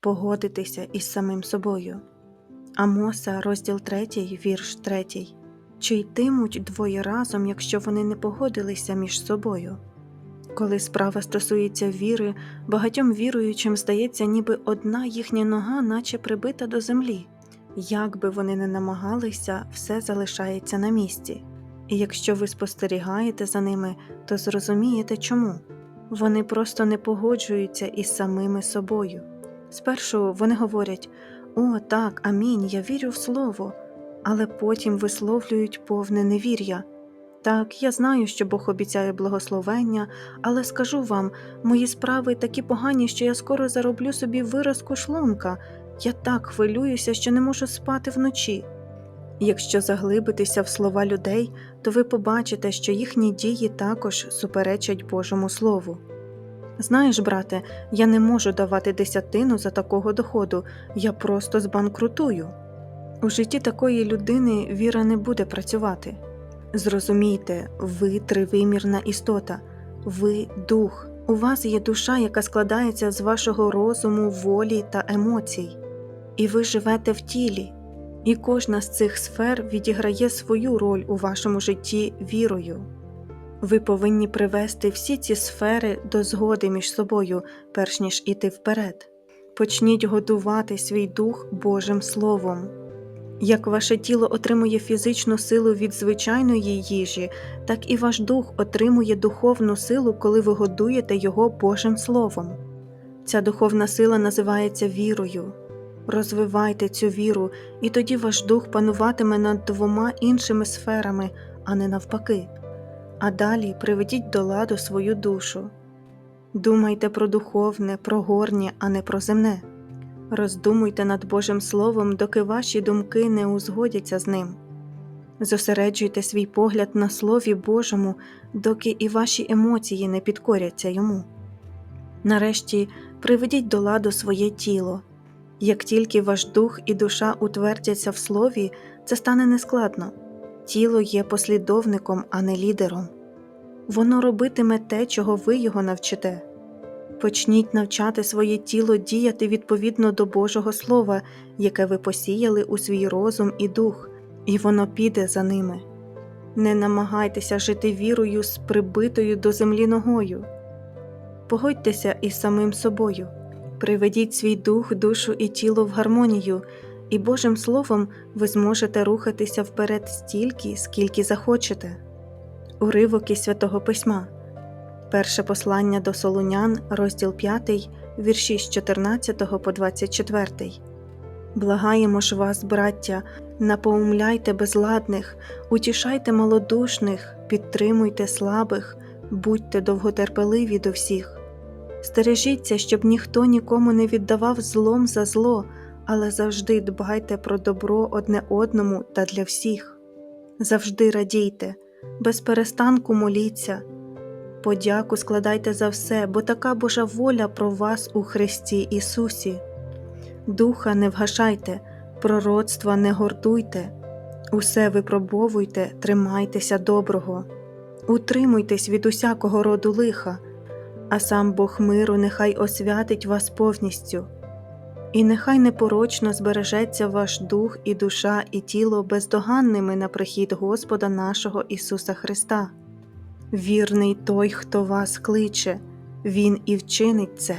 погодитися із самим собою. Амоса, розділ 3, вірш 3. Чи йтимуть двоє разом, якщо вони не погодилися між собою? Коли справа стосується віри, багатьом віруючим здається, ніби одна їхня нога, наче прибита до землі. Як би вони не намагалися, все залишається на місці. І якщо ви спостерігаєте за ними, то зрозумієте чому. Вони просто не погоджуються із самими собою. Спершу вони говорять: О, так, амінь, я вірю в слово, але потім висловлюють повне невір'я. Так, я знаю, що Бог обіцяє благословення, але скажу вам, мої справи такі погані, що я скоро зароблю собі виразку шлунка. Я так хвилююся, що не можу спати вночі. Якщо заглибитися в слова людей, то ви побачите, що їхні дії також суперечать Божому Слову. Знаєш, брате, я не можу давати десятину за такого доходу, я просто збанкрутую. У житті такої людини віра не буде працювати. Зрозумійте, ви тривимірна істота, ви дух. У вас є душа, яка складається з вашого розуму, волі та емоцій, і ви живете в тілі, і кожна з цих сфер відіграє свою роль у вашому житті вірою. Ви повинні привести всі ці сфери до згоди між собою, перш ніж іти вперед. Почніть годувати свій дух Божим Словом. Як ваше тіло отримує фізичну силу від звичайної їжі, так і ваш дух отримує духовну силу, коли ви годуєте його Божим Словом. Ця духовна сила називається вірою. Розвивайте цю віру, і тоді ваш дух пануватиме над двома іншими сферами, а не навпаки. А далі приведіть до ладу свою душу. Думайте про духовне, про горнє, а не про земне. Роздумуйте над Божим Словом, доки ваші думки не узгодяться з ним. Зосереджуйте свій погляд на Слові Божому, доки і ваші емоції не підкоряться йому. Нарешті приведіть до ладу своє тіло. Як тільки ваш дух і душа утвердяться в слові, це стане нескладно. Тіло є послідовником, а не лідером. Воно робитиме те, чого ви його навчите. Почніть навчати своє тіло діяти відповідно до Божого Слова, яке ви посіяли у свій розум і дух, і воно піде за ними. Не намагайтеся жити вірою з прибитою до землі ногою. Погодьтеся із самим собою, приведіть свій дух, душу і тіло в гармонію, і Божим Словом ви зможете рухатися вперед стільки, скільки захочете. Уривок із Святого Письма. Перше послання до Солунян, розділ 5, вірші з 14 по 24. Благаємо ж вас, браття, напоумляйте безладних, утішайте малодушних, підтримуйте слабих, будьте довготерпеливі до всіх. Стережіться, щоб ніхто нікому не віддавав злом за зло, але завжди дбайте про добро одне одному та для всіх. Завжди радійте, без перестанку моліться. Подяку складайте за все, бо така Божа воля про вас у Христі Ісусі. Духа не вгашайте, пророцтва не гортуйте, усе випробовуйте, тримайтеся доброго, утримуйтесь від усякого роду лиха, а сам Бог миру нехай освятить вас повністю. І нехай непорочно збережеться ваш дух і душа, і тіло бездоганними на прихід Господа нашого Ісуса Христа. Вірний той, хто вас кличе, Він і вчинить це.